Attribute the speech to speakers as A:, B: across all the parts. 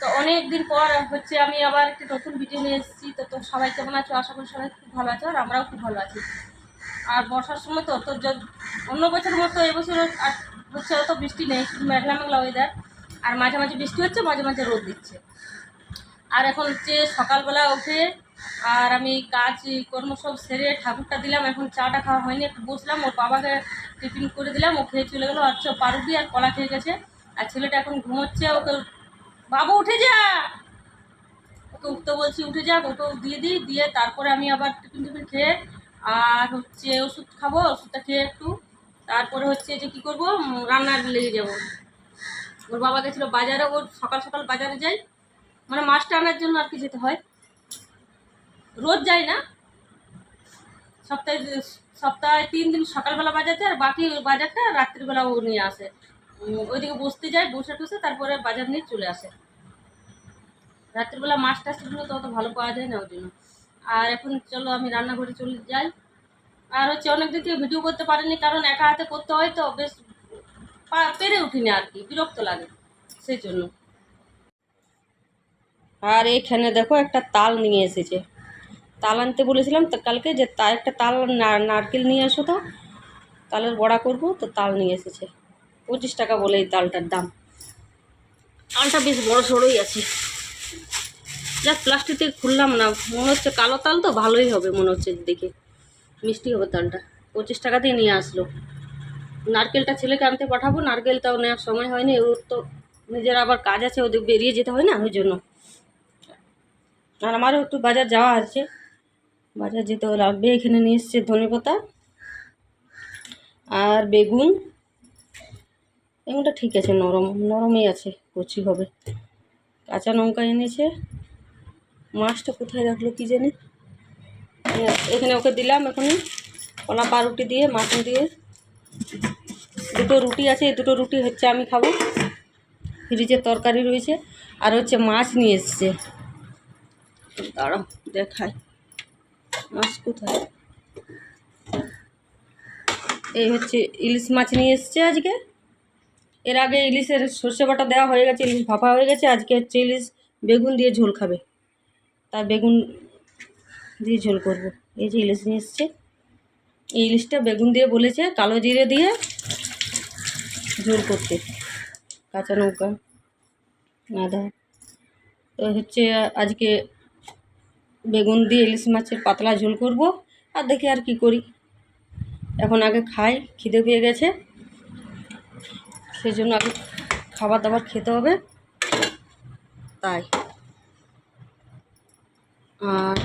A: তো অনেক দিন পর হচ্ছে আমি আবার একটি নতুন ভিডিও নিয়ে এসেছি। তো তো সবাই কেমন আছো? আশা করি সবাই খুব ভালো আছো আর আমরাও খুব ভালো আছি। আর বর্ষার সময় তো তো য- অন্য বছরের মতো এবছর আর হচ্ছে অত বৃষ্টি নেই মেঘলা মেঘলা ওয়েদার আর মাঝে মাঝে বৃষ্টি হচ্ছে, মাঝে মাঝে রোদ দিচ্ছে। আর এখন হচ্ছে সকালবেলা উঠে আর আমি কাজ, কর্ম সব সেরে ঠাকুরটা দিলাম। এখন চাটা খাওয়া হয়নি, একটু বসলাম। ওর বাবাকে টিফিন করে দিলাম, ও খেয়ে চলে গেলো। আর পারুটি আর কলা খেয়ে গেছে। আর ছেলেটা এখন ঘুমোচ্ছে, ওকে বাবু, উঠে যা। ওকে উঠতে বলছি, উঠে যাক ওকে দিয়ে দিই, দিয়ে তারপরে আমি আবার টিফিন টিফিন খেয়ে আর হচ্ছে ওষুধ খাব, ওষুধটা খেয়ে একটু তারপরে হচ্ছে যে কী করব রান্নার লেগে যাব। ওর বাবা গেছিল বাজারে, ওর সকাল সকাল বাজারে যাই। মানে মাছটা আনার জন্য আর কি যেতে হয়। রোজ যাই না। সপ্তাহে সপ্তাহে তিন দিন সকালবেলা যায় আর বাকি বাজারটা রাত্রিবেলা ও নিয়ে আসে। ওইদিকে বসতে যায়, বসে টসে, তারপরে বাজার নিয়ে চলে আসে। রাত্রিবেলা মাছ টাছগুলো তো অত ভালো পাওয়া যায় না ওই জন্য। আর এখন চলো আমি রান্নাঘরে চলে যাই। আর হচ্ছে অনেক দিন থেকে ভিডিও করতে পারিনি, কারণ একা হাতে করতে হয় তো, বেশ পেরে উঠিনি আর কি, বিরক্ত লাগে সেই জন্য। আর এইখানে দেখো একটা তাল নিয়ে এসেছে। তাল আনতে বলেছিলাম তো কালকে যে তা, একটা তাল নারকেল নিয়ে এসো তো, তালের বড়া করব, তো তাল নিয়ে এসেছে। পঁচিশ টাকা বলে এই তালটার দাম। তালটা বেশ বড় সড়োই আছে। যাক প্লাস্টিক খুললাম না। মনে হচ্ছে কালো তাল তো ভালোই হবে, মনে হচ্ছে দেখে। মিষ্টি হবে তালটা। পঁচিশ টাকা দিয়ে নিয়ে আসলো। নারকেলটা ছেলেকে আনতে পাঠাবো নারকেলটাও নেওয়ার সময় হয়নি। ওর তো নিজের আবার কাজ আছে, ওদের বেরিয়ে যেতে হয় না ওই জন্য। আর আমারও একটু বাজার যাওয়া আছে। বাজার যেতে লাগবে, এখানে নিয়ে এসছে ধনে পাতা আর বেগুন। বেগুনটা ঠিক আছে, নরম, নরমই আছে, কচি হবে। কাঁচা লঙ্কা এনেছে। মাছটা কোথায় রাখল কি জানি? এখানে ওকে দিলাম এখন কলা পাউরুটি দিয়ে মাখন দিয়ে। দুটো রুটি আছে, এই দুটো রুটি হচ্ছে আমি খাব। ফ্রিজে তরকারি রয়েছে, আর হচ্ছে মাছ নিয়ে এসছে। দাঁড়াও, দেখাই। মাছ কোথায়? এই হচ্ছে ইলিশ মাছ নিয়ে এসছে আজকে। এর আগে ইলিশের সর্ষে বাটা দেওয়া হয়ে গেছে, ইলিশ ভাপা হয়ে গেছে, আজকে হচ্ছে ইলিশ বেগুন দিয়ে ঝোল খাবে। তা বেগুন দিয়ে ঝোল করব। এই যে ইলিশ নিয়ে এসছে। এই ইলিশটা বেগুন দিয়ে বলেছে কালো জিরে দিয়ে ঝোল করতে। কাঁচা লঙ্কা আদা। তো হচ্ছে আজকে বেগুন দিয়ে ইলিশ মাছের পাতলা ঝোল করব। আর দেখি আর কি করি। এখন আগে খাই, খিদে পেয়ে গেছে। সেই জন্য আগে খাবার দাবার খেতে হবে। তাই। আর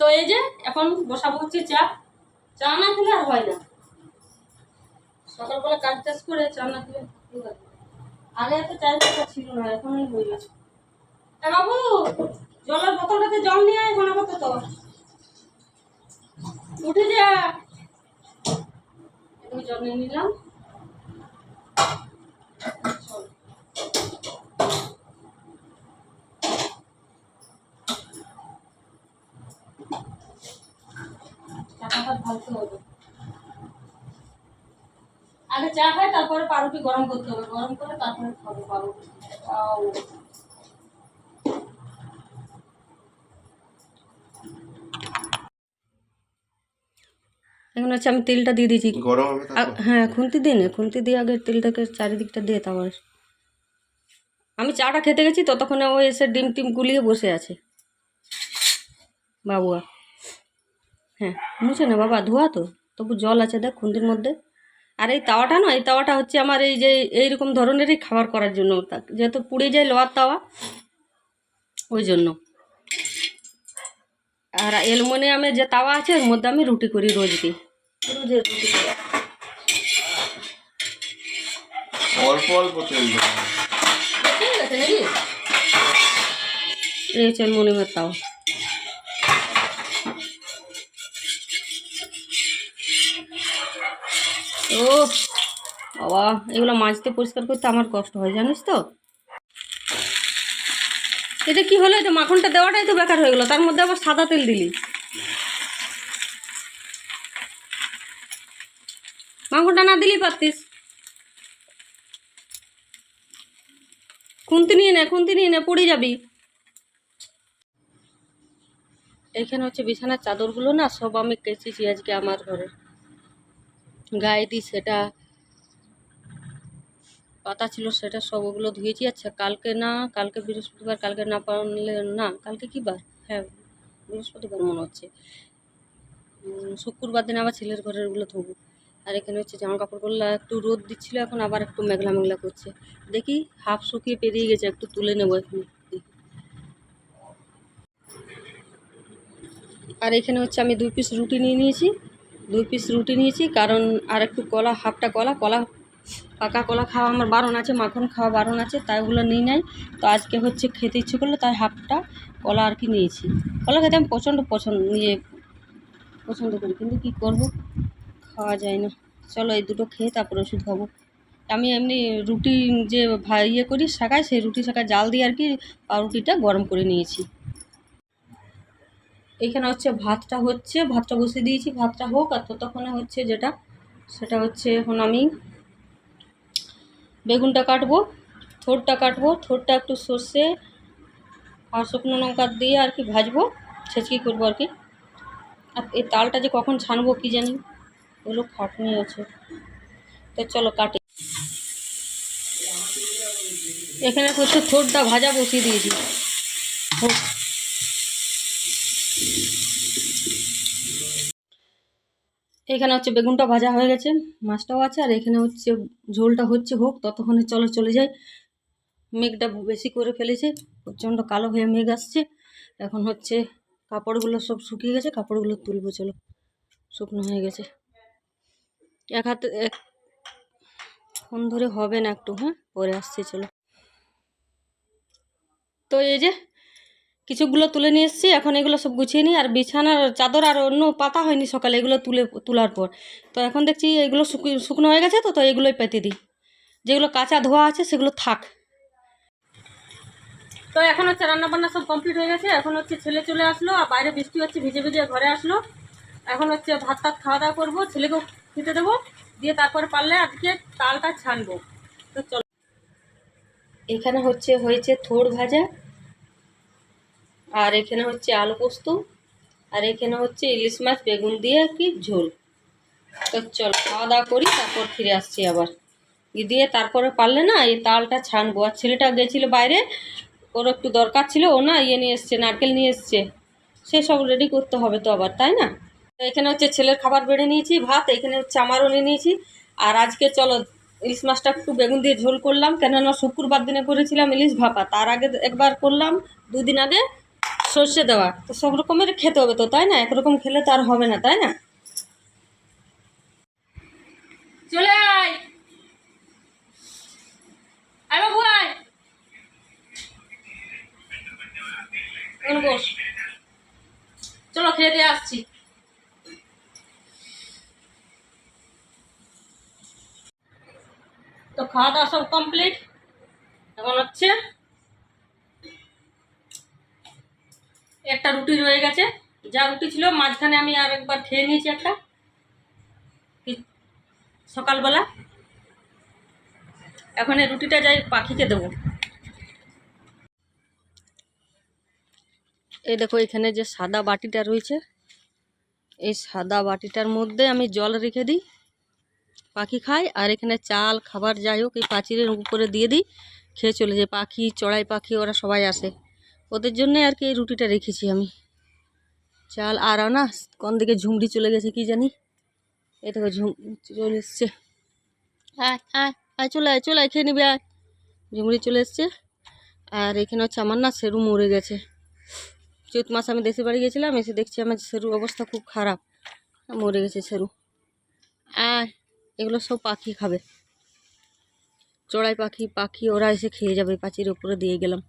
A: তো এই যে এখন বসাবো হচ্ছে চা। চা না খেলে আর হয় না। সকালবেলা কাজ টাজ করে চা না খেলে আগে এত চায়ের কথা ছিল না এখনই হয়ে গেছে। বাবু, জলের বোতলটাতে জল নিয়ে এখন আপাতত। উঠে যা। একটু জল নিলাম। হবে। আগে চা খাই, তারপরে পাউরুটি গরম করতে হবে। গরম করে তারপরে খাব পাউরুটি। এখন হচ্ছে আমি তেলটা দিয়ে দিয়েছি।
B: গরম হবে
A: হ্যাঁ খুন্তি দিয়ে নে খুন্তি দিয়ে আগে তেলটাকে চারিদিকটা দিয়ে তারপর আমি চাটা খেতে গেছি ততক্ষণে ও এসে ডিম টিম গুলিয়ে বসে আছে। বাবুয়া হ্যাঁ মুছে না বাবা ধোয়া তো তবু জল আছে দেখ খুন্তির মধ্যে। আর এই তাওয়াটা না এই তাওয়াটা হচ্ছে আমার এই যে এইরকম ধরনেরই খাবার করার জন্য। যেহেতু পুড়ে যায় লোয়ার তাওয়া ওই জন্য। আর অ্যালুমিনিয়ামের যে তাওয়া আছে ওর মধ্যে আমি রুটি করি রোজ দিই রুটি
B: অল্প অল্প তেল দেবো।
A: ঠিক আছে নাকি? এই হচ্ছে তাও ও বাবা এগুলো মাজতে পরিষ্কার করতে আমার কষ্ট হয় জানিস তো? এটা কি হলো? এটা মাখনটা দেওয়াটাই তো বেকার হয়ে গেলো তার মধ্যে আবার সাদা তেল দিলি। মাখনটা না দিলেই পারতিস। খুন্তি নিয়ে নে, খুন্তি নিয়ে নে, পড়ে যাবি। এখানে হচ্ছে বিছানার চাদরগুলো না সব আমি কেচেছি আজকে আমার ঘরে। গায়ে দিই সেটা, পাতা ছিল সেটা সব ওগুলো ধুয়েছি। আচ্ছা কালকে না, কালকে বৃহস্পতিবার, কালকে না পারলে না, কালকে কি বার? হ্যাঁ বৃহস্পতিবার মনে হচ্ছে। শুক্রবার দিন আবার ছেলের ঘরের ওগুলো ধোবো। আর এখানে হচ্ছে জামা কাপড়গুলো একটু রোদ দিচ্ছিল, এখন আবার একটু মেঘলা মেঘলা করছে। দেখি হাফ শুকিয়ে পেরিয়ে গেছে, একটু তুলে নেব এখন। আর এখানে হচ্ছে আমি দুই পিস রুটি নিয়ে নিয়েছি, দুই পিস রুটি নিয়েছি, কারণ আর একটু কলা, হাফটা কলা কলা, পাকা কলা খাওয়া আমার বারণ আছে, মাখন খাওয়া বারণ আছে, তাই ওগুলো নিই নাই। তো আজকে হচ্ছে খেতে ইচ্ছে করল, তাই হাফটা কলা আর কি নিয়েছি। কলা খেতে আমি প্রচণ্ড পছন্দ নিয়ে পছন্দ করি, কিন্তু কী করব? খাওয়া যায় না। চলো এই দুটো খেয়ে তারপর ওষুধ খাব। আমি এমনি রুটি যে ইয়ে করি শাকায় সেই রুটি শাকায় জাল দিয়ে আর কি পাউরুটিটা গরম করে নিয়েছি। এখানে হচ্ছে ভাতটা হচ্ছে, ভাতটা বসিয়ে দিয়েছি। ভাতটা হোক আর ততক্ষণে হচ্ছে যেটা, সেটা হচ্ছে এখন আমি বেগুনটা কাটবো থোরটা কাটবো থোরটা একটু সর্ষে আর শুকনো লঙ্কা দিয়ে আর কি ভাজবো, ছেঁচকি করব আর কি। আর এই তালটা যে কখন ছানবো কি জানি। ওগুলো খাটনি আছে। তো চলো কাটি। এখানে হচ্ছে থোরটা ভাজা বসিয়ে দিয়েছি। এখানে হচ্ছে বেগুনটা ভাজা হয়ে গেছে, মাছটাও আছে, আর এখানে হচ্ছে ঝোলটা হচ্ছে হোক ততক্ষণে চলো চলে যাই। মেঘটা বেশি করে ফেলেছে, প্রচণ্ড কালো হয়ে মেঘ আসছে। এখন হচ্ছে কাপড়গুলো সব শুকিয়ে গেছে, কাপড়গুলো তুলবো, চলো। শুকনো হয়ে গেছে। এক হাতে এক ফোন ধরে হবে না একটু হ্যাঁ? পরে আসছে, চলো। তো এই যে কিছুগুলো তুলে নিয়ে এসেছি, এখন এগুলো সব গুছিয়ে নিই। আর বিছানার চাদর আর অন্য পাতা হয়নি সকালে, এগুলো তুলে, তোলার পর। তো এখন দেখছি এগুলো শুকি- শুকনো হয়ে গেছে তো তো এগুলোই পেতে দিই। যেগুলো কাঁচা ধোয়া আছে, সেগুলো থাক। তো এখন হচ্ছে রান্না বান্না সব কমপ্লিট হয়ে গেছে। এখন হচ্ছে ছেলে চলে আসলো, আর বাইরে বৃষ্টি হচ্ছে, ভিজে ভিজে ঘরে আসলো। এখন হচ্ছে ভাত টাত খাওয়া দাওয়া করব, ছেলেকেও খেতে দেবো, দিয়ে তারপরে পারলে আজকে তালটা ছানবো। তো চলো। এখানে হচ্ছে হয়েছে থোড় ভাজা, আর এখানে হচ্ছে আলু পোস্ত, আর এখানে হচ্ছে ইলিশ মাছ, বেগুন দিয়ে কি ঝোল। তো চল, খাওয়া দাওয়া করি, তারপর ফিরে আসছি আবার। দিয়ে তারপরে পারলে না এই তালটা ছানবো, আর ছেলেটা গেছিল বাইরে, ওর একটু দরকার ছিল, ও না ইয়ে নিয়ে এসছে, নারকেল নিয়ে এসছে, সে সব রেডি করতে হবে তো আবার, তাই না? এখানে হচ্ছে ছেলের খাবার বেড়ে নিয়েছি, ভাত, এখানে হচ্ছে আমারও নিয়ে নিয়েছি। আর আজকে চলো, ইলিশ মাছটা একটু বেগুন দিয়ে ঝোল করলাম, কেননা শুক্রবার দিনে করেছিলাম ইলিশ ভাপা। তার আগে একবার করলাম, দুদিন আগে সর্ষে দেওয়া। তো সব রকমের খেতে হবে তো, তাই না? একরকম খেলে তো আর হবে না, তাই না? চলে আয়। চলো, খেয়ে দিয়ে আসছি। তো খাওয়া দাওয়া সব কমপ্লিট এখন হচ্ছে একটা রুটি রয়ে গেছে। যা রুটি ছিল, মাঝখানে আমি আর একবার খেয়ে নিয়েছি একটা। সকালবেলা। এখন এই রুটিটা যাই পাখিকে দেবো। এই দেখো, এখানে যে সাদা বাটিটা রয়েছে, এই সাদা বাটিটার মধ্যে আমি জল রেখে দিই। পাখি খায় আর এখানে চাল, খাবার যাই হোক, এই পাঁচিরের উপরে দিয়ে দিই, খেয়ে চলে যায় পাখি, চড়াই পাখি, ওরা সবাই আসে। ওদের জন্যে আর কি এই রুটিটা রেখেছি আমি। চাল আর না কোন দিকে ঝুমড়ি চলে গেছে কি জানি? এ দেখো ঝুম, চলে এসছে। চলে আয় চলে আয়, খেয়ে নিবি, আয়। ঝুমড়ি চলে এসছে। আর এখানে হচ্ছে আমার না সেরু মরে গেছে। চৈত মাস আমি দেশের বাড়ি গেছিলাম, এসে দেখছি আমার সেরুর অবস্থা খুব খারাপ। মরে গেছে সেরু। আয় এগুলো সব পাখি খাবে। চড়াই পাখি পাখি ওরা এসে খেয়ে যাবে পাচির উপরে দিয়ে গেলাম।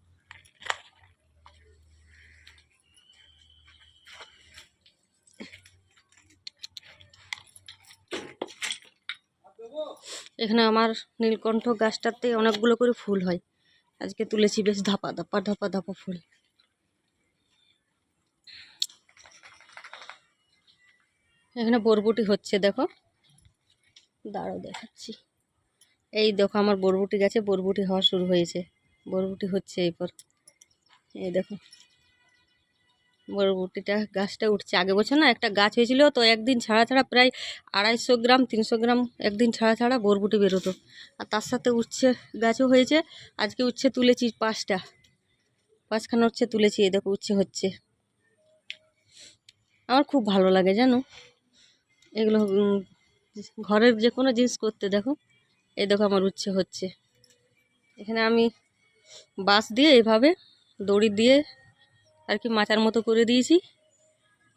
A: এখানে আমার নীলকণ্ঠ গাছটাতে অনেকগুলো করে ফুল হয়। আজকে তুলেছি বেশ ধাপা ধাপা ধাপা ধাপা ফুল। এখানে বরবটি হচ্ছে, দেখো। দাঁড়াও দেখাচ্ছি। এই দেখো আমার বরবুটি গাছে বরবুটি হওয়া শুরু হয়েছে। বরবুটি হচ্ছে এরপর। এই দেখো। বরবটিটা গাছটা উঠছে। আগে বছর না একটা গাছ হয়েছিল, তো একদিন ছাড়া ছাড়া প্রায় আড়াইশো গ্রাম, তিনশো গ্রাম একদিন ছাড়া ছাড়া বরবুটি বেরোতো। আর তার সাথে উচ্ছে গাছও হয়েছে। আজকে উচ্ছে তুলেছি পাঁচটা। পাঁচখানা উচ্ছে তুলেছি, এই দেখো উচ্ছে হচ্ছে। আমার খুব ভালো লাগে জানো? এগুলো ঘরের যে কোনো জিনিস করতে দেখো। এই দেখো আমার উচ্ছে হচ্ছে। এখানে আমি বাঁশ দিয়ে এভাবে দড়ি দিয়ে আর কি মাচার মতো করে দিয়েছি।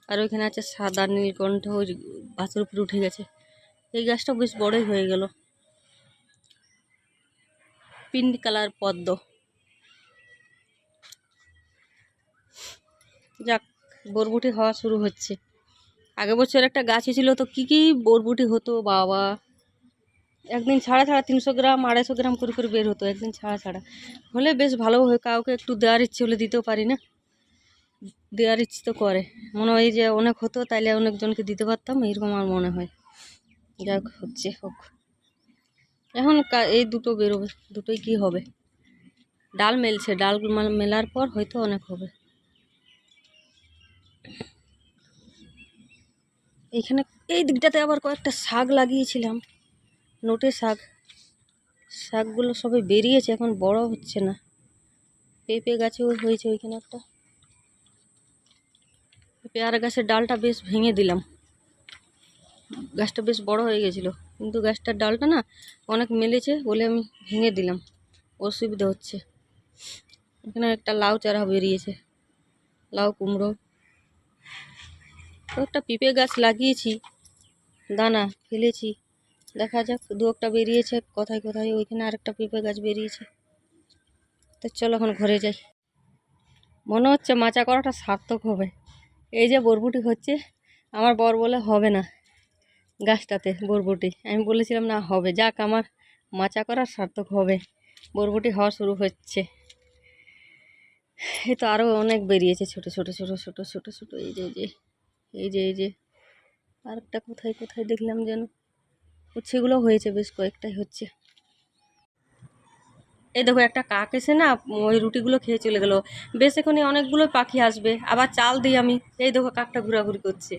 A: আর ওইখানে আছে সাদা নীলকণ্ঠ, ওই উপরে উঠে গেছে। এই গাছটা বেশ বড়ই হয়ে গেল। পিঙ্ক কালার পদ্ম। যাক, বরবটি হওয়া শুরু হচ্ছে। আগের বছর একটা গাছ ছিল তো কী কী বরবুটি হতো, বাবা? একদিন ছাড়া ছাড়া তিনশো গ্রাম, আড়াইশো গ্রাম করে করে বের হতো, একদিন ছাড়া ছাড়া। হলে বেশ ভালো হয়, কাউকে একটু দেওয়ার ইচ্ছে হলে দিতেও পারি না। দেওয়ার ইচ্ছে তো করে। মনে হয় যে অনেক হতো, তাইলে অনেকজনকে দিতে পারতাম, এরকম আমার মনে হয়। যাক হচ্ছে হোক। এখন এই দুটো বেরোবে, দুটোই কি হবে? ডাল মেলছে, ডাল মেলার পর হয়তো অনেক হবে। এইখানে এই দিকটাতে আবার কয়েকটা শাক লাগিয়েছিলাম, নোটে শাক। শাকগুলো সবে বেরিয়েছে, এখন বড় হচ্ছে না। পেঁপে গাছেও হয়েছে ওইখানে একটা। পেয়ারা গাছের ডালটা বেশ ভেঙে দিলাম। গাছটা বেশ বড় হয়ে গেছিল, কিন্তু গাছটার ডালটা না অনেক মেলেছে বলে আমি ভেঙে দিলাম। অসুবিধা হচ্ছে। এখানে একটা লাউ চারা বেরিয়েছে, লাউ কুমড়ো। একটা পিঁপে গাছ লাগিয়েছি। দানা ফেলেছি। দেখা যাক দু একটা বেরিয়েছে। কোথায় কোথায়? ওইখানে আরেকটা পেঁপে গাছ বেরিয়েছে। তো চলো এখন ঘরে যাই। মনে হচ্ছে মাচা করাটা সার্থক হবে। এই যে বরবুটি হচ্ছে, আমার বর বলে হবে না গাছটাতে বরবুটি। আমি বলেছিলাম, না, হবে। যাক, আমার মাচা করা সার্থক হবে। বরবুটি হওয়া শুরু হচ্ছে। এই তো আরও অনেক বেরিয়েছে, ছোট ছোট ছোট ছোট ছোট ছোট এই যে। এই যে এই যে। আরেকটা কোথায় কোথায় দেখলাম যেন? উচ্ছেগুলো হয়েছে, বেশ কয়েকটাই হচ্ছে। এই দেখো, একটা কাক এসে না ওই রুটিগুলো খেয়ে চলে গেলো। বেশ এখানে অনেকগুলো পাখি আসবে। আবার চাল দিই আমি। এই দেখো, কাকটা ঘোরাঘুরি করছে।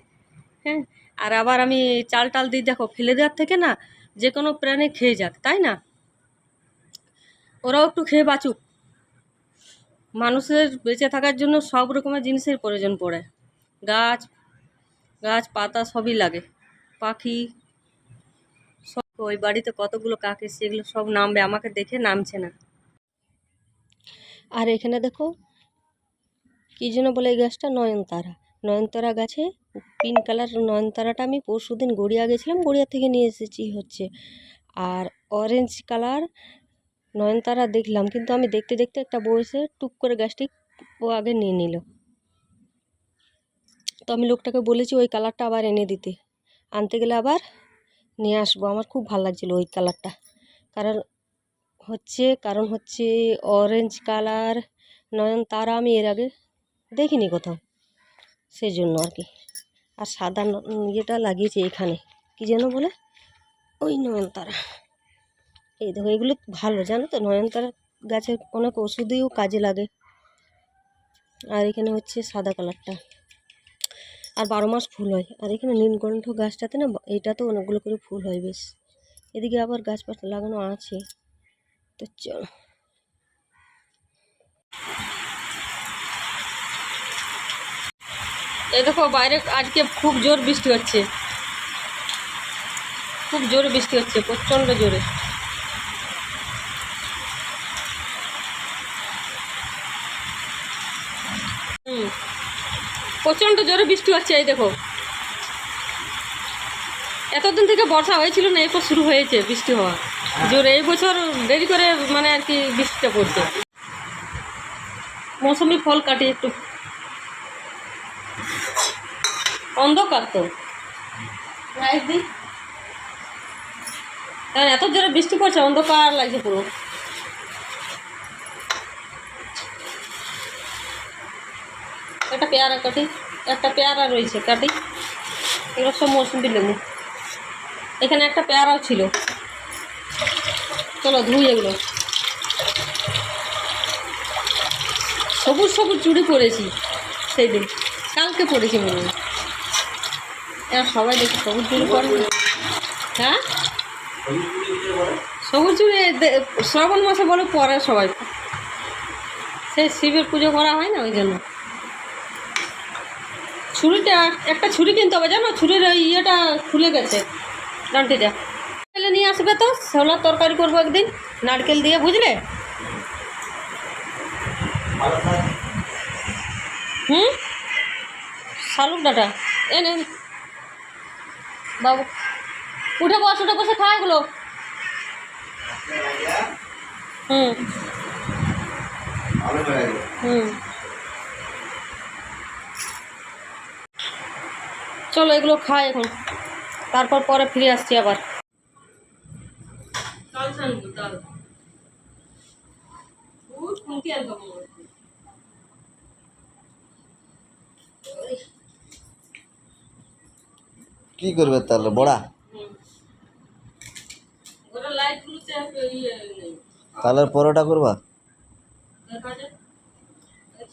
A: হ্যাঁ? আর আবার আমি চাল টাল দিই, দেখো, ফেলে দেওয়ার থেকে না যে কোনো প্রাণী খেয়ে যাক, তাই না? ওরাও একটু খেয়ে বাঁচুক। মানুষের বেঁচে থাকার জন্য সব রকমের জিনিসের প্রয়োজন পড়ে। গাছ গাছ, পাতা সবই লাগে। পাখি সব ওই বাড়িতে কতগুলো কাক এসছে, এগুলো সব নামবে, আমাকে দেখে নামছে না। আর এখানে দেখো, কী জন্য বলে এই গাছটা? নয়নতারা। নয়নতারা গাছে পিঙ্ক কালার নয়নতারাটা আমি পরশু দিন গড়িয়া গেছিলাম, গড়িয়া থেকে নিয়ে এসেছি হচ্ছে। আর অরেঞ্জ কালার নয়নতারা দেখলাম, কিন্তু আমি দেখতে দেখতে একটা বসে টুক করে গাছটি ও আগে নিয়ে নিল। তো আমি লোকটাকে বলেছি ওই কালারটা আবার এনে দিতে। আনতে গেলে আবার নিয়ে আসব। আমার খুব ভালো লাগছিল ওই কালারটা। কারণ হচ্ছে কারণ হচ্ছে অরেঞ্জ কালার নয়নতারা আমি এর আগে দেখিনি কোথাও। সেই জন্য আর কি। আর সাদা ইয়েটা লাগিয়েছে এখানে। কি যেন বলে? ওই নয়নতারা এই দেখো, এগুলো ভালো। জানো তো নয়নতারা গাছের অনেক ওষুধেও কাজে লাগে। আর এখানে হচ্ছে সাদা কালারটা। আর বারো মাস ফুল হয়। আর এখানে নীলকণ্ঠ গাছটাতে না এটা তো অনেকগুলো করে ফুল হয় বেশ। এদিকে আবার গাছপালা লাগানো আছে। তো চলো।
C: এই দেখো, বাইরে আজকে খুব জোর বৃষ্টি হচ্ছে। খুব জোরে বৃষ্টি হচ্ছে, প্রচণ্ড জোরে হুম প্রচণ্ড জোরে বৃষ্টি হচ্ছে, এই দেখো। এতদিন থেকে বর্ষা হয়েছিল না, এরপর শুরু হয়েছে বৃষ্টি হওয়া। জোরে এই বছর দেরি করে মানে আর কি বৃষ্টিটা পড়ছে। মৌসুমি ফল কাটি একটু। অন্ধকার তো। কারণ এত জোরে বৃষ্টি পড়ছে, অন্ধকার লাগছে পুরো। একটা পেয়ারা কাটি, একটা পেয়ারা রয়েছে কাটি। এগুলো সব মৌসুমি লেবু। এখানে একটা পেয়ারাও ছিল। চলো ধুই এগুলো।
D: সবুজ সবুজ চুড়ি পরেছি সেই দিন কালকে পরেছি মনে হয়। এবার সবাই দেখি সবুজ চুড়ি পরে হ্যাঁ? সবুজ চুড়ি শ্রাবণ মাসে বলে পরে সবাই। সেই শিবের পুজো করা হয় না ওই জন্য। ছুরিটা, একটা ছুরি কিনতে হবে, জানো? ছুরির ইয়েটা খুলে গেছে, ডান্টিটা। তাহলে নিয়ে আসবে তো ছোলার তরকারি করব একদিন, নারকেল দিয়ে, বুঝলে? হুম? শালুক ডাটা, এ নে। বাবু, উঠে বস, উঠে বসে খা এগুলো। হুম। হুম। চলো এগুলো খাই এখন। তারপর পরে ফিরে আসছি আবার।
B: কি করবে তাহলে বড়া?
A: লাইটগুলোতে ইয়ে নেই।
B: তাহলে পরোটা করবা?
A: দেখা যায়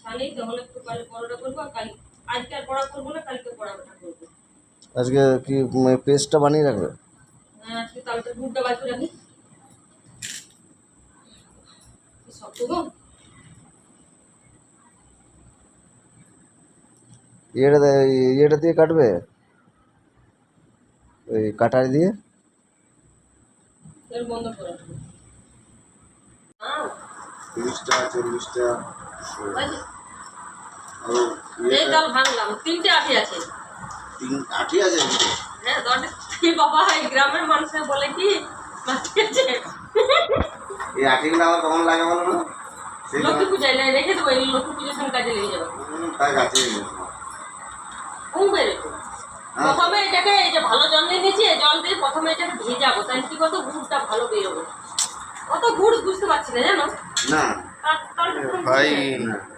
A: ছানেই তখন একটু পরোটা করব কাল আজকে আর পড়া করব না কালকে পড়াটা করব।
B: আজকে কি পেস্টটা বানিয়ে রাখবে?
A: হ্যাঁ, আজকে কালকে গুড়টা বাকি রাখি। কি শক্ত গো।
B: ইয়েটা ইয়েটা দিয়ে কাটবে? ওই কাটারি দিয়ে?
A: বন্ধ করে
B: তিরিশটা চল্লিশটা?
A: এই ডাল ভাঙলাম। তিনটে আটি আছে।
B: তিন আটি আছে
A: হ্যাঁ বাবা গ্রামের বলে কি মাটি আছে
B: এই আটিগুলো আমার কেমন লাগে বলো না?
A: লক্ষ্মী পূজায় রেখে দেবো এই লক্ষ্মী পুজোর সময় কাজে লেগে যাবে।
B: তাই গাছে
A: কমবে প্রথমে এটাকে এই যে ভালো জল নিয়ে নিয়েছি জল দিয়ে প্রথমে এটাকে ভেজাবো। তাই কি বলতো গুড়টা ভালো বেরোবে। অত গুড় বুঝতে পারছি না জানো?
B: না। ভাই
A: বুঝতে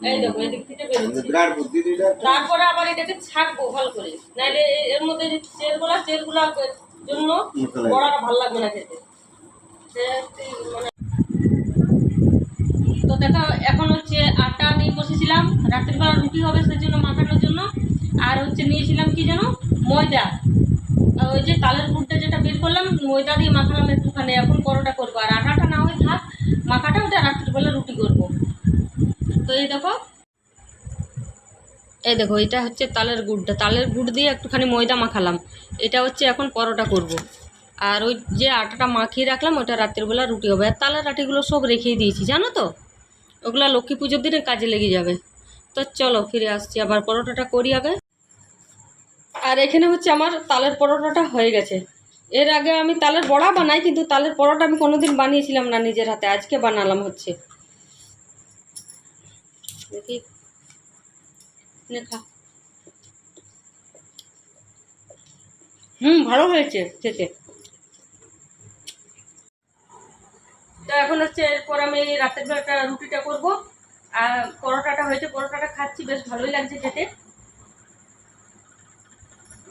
A: এই দেখো এদিক থেকে বেরোচ্ছে।
B: বিরাট বুদ্ধি দুইটা
A: তারপরে আবার এটাকে ছাকবো ভালো করে। এর মধ্যে যে চেলগুলা চেলগুলার জন্য। বড়াটা ভালো লাগবে না খেতে। মানে তো দেখো এখন হচ্ছে আটা নিয়ে বসেছিলাম। রাতের বেলা রুটি হবে সেই জন্য মাখানোর জন্য। আর হচ্ছে নিয়েছিলাম কি যেন? ময়দা। ওই যে তালের গুড়টা যেটা বের করলাম ময়দা দিয়ে মাখালাম একটুখানি। এখন পরোটা করব। আর আটাটা না হয় থাক মাখাটা ওটা রাত্রির বেলা রুটি করব। এই দেখো এই দেখো, এটা হচ্ছে তালের গুড়টা। তালের গুড় দিয়ে একটুখানি ময়দা মাখালাম। এটা হচ্ছে এখন পরোটা করব। আর ওই যে আটাটা মাখিয়ে রাখলাম, ওটা রাত্রিবেলা রুটি হবে। আর তালের আটিগুলো সব রেখেই দিয়েছি, জানো তো? ওগুলো লক্ষ্মী পুজোর দিনে কাজে লেগে যাবে। তো চলো ফিরে আসছি, আবার পরোটাটা করি আগে। আর এখানে হচ্ছে আমার তালের পরোটাটা হয়ে গেছে। এর আগে আমি তালের বড়া বানাই, কিন্তু তালের পরোটা আমি কোনোদিন বানিয়েছিলাম না নিজের হাতে। আজকে বানালাম হচ্ছে। দেখি খা হুম ভালো হয়েছে খেতে। তো এখন হচ্ছে এরপর আমি রাতের বেলাটা রুটিটা করব। আর পরোটাটা হয়েছে পরোটাটা খাচ্ছি বেশ ভালোই লাগছে খেতে।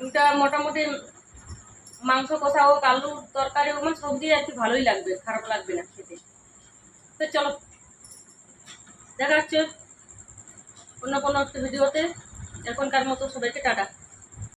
A: এটা মোটামুটি মাংস কষা হোক আলু তরকারি হোক মানে সব দিয়ে আর কি ভালোই লাগবে খারাপ লাগবে না খেতে। তো চলো দেখা হচ্ছে। অন্য কোনো একটা ভিডিওতে এখনকার মতো সবাইকে টাটা।